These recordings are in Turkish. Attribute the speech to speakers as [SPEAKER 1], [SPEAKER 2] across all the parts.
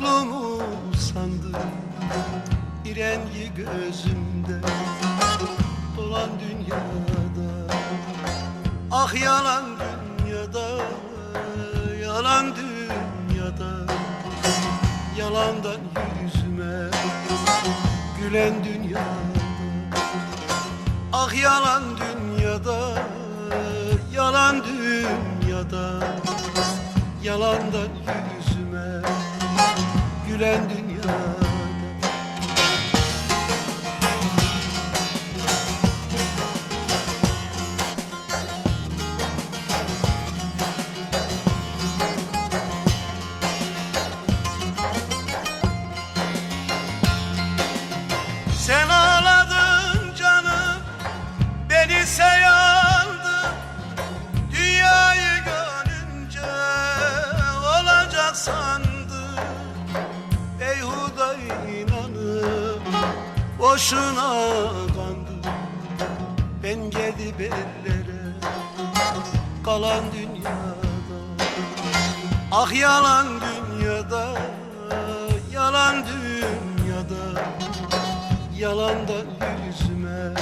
[SPEAKER 1] Mutlu mu sandın Bir rengi gözümde. Dolan dünyada Ah yalan dünyada Yalan dünyada. Yalandan yüzüme Gülen dünyada Ah yalan dünyada Yalan dünyada. Yalandan yüzüme Gülen dünyada Boşuna kandım Ben gidip ellere Kalan dünyada. Ah yalan dünyada Yalan dünyada. Yalandan yüzüme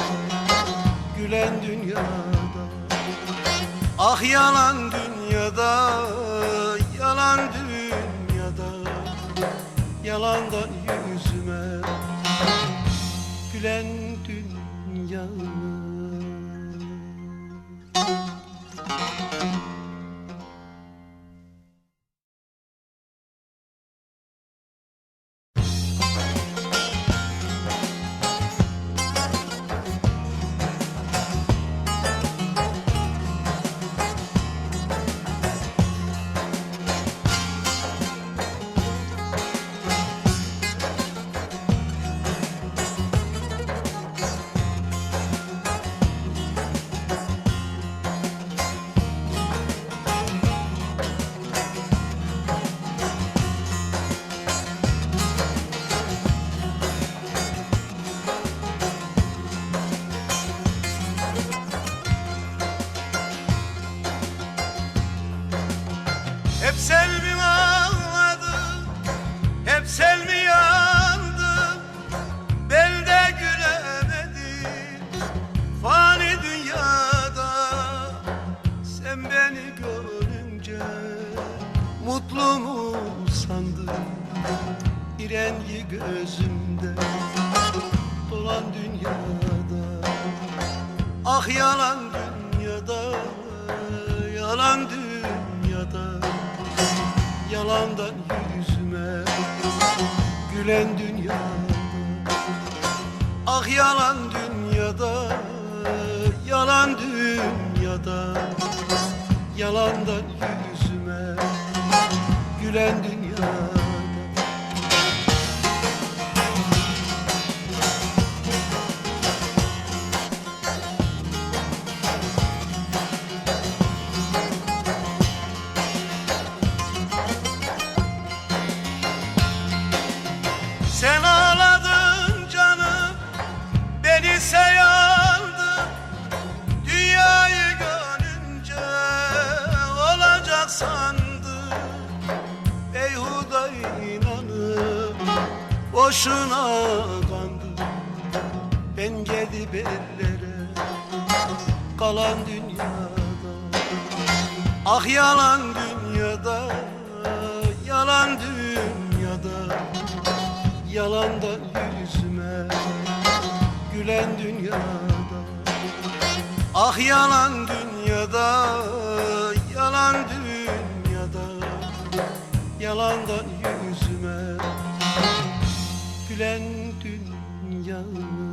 [SPEAKER 1] Gülen dünyada. Ah yalan dünyada Gülen dünyada selvi ağladım Hep selvi yandım Belde gülemedim Fani dünyada. Sen beni görünce Mutlu mu sandın? Bir rengi gözümde Dolan dünyada. Ah yalan dünyada Yalan dünyada Yalandan yüzüme Gülen dünyada Ah yalan dünyada Yalan dünyada. Yalandan yüzüme Gülen dünyada Boşuna kandım Ben gidip ellere Kalan dünyada. Ah yalan dünyada Yalan dünyada. Yalandan yüzüme Gülen dünyada. Ah yalan dünyada Gülen dünyada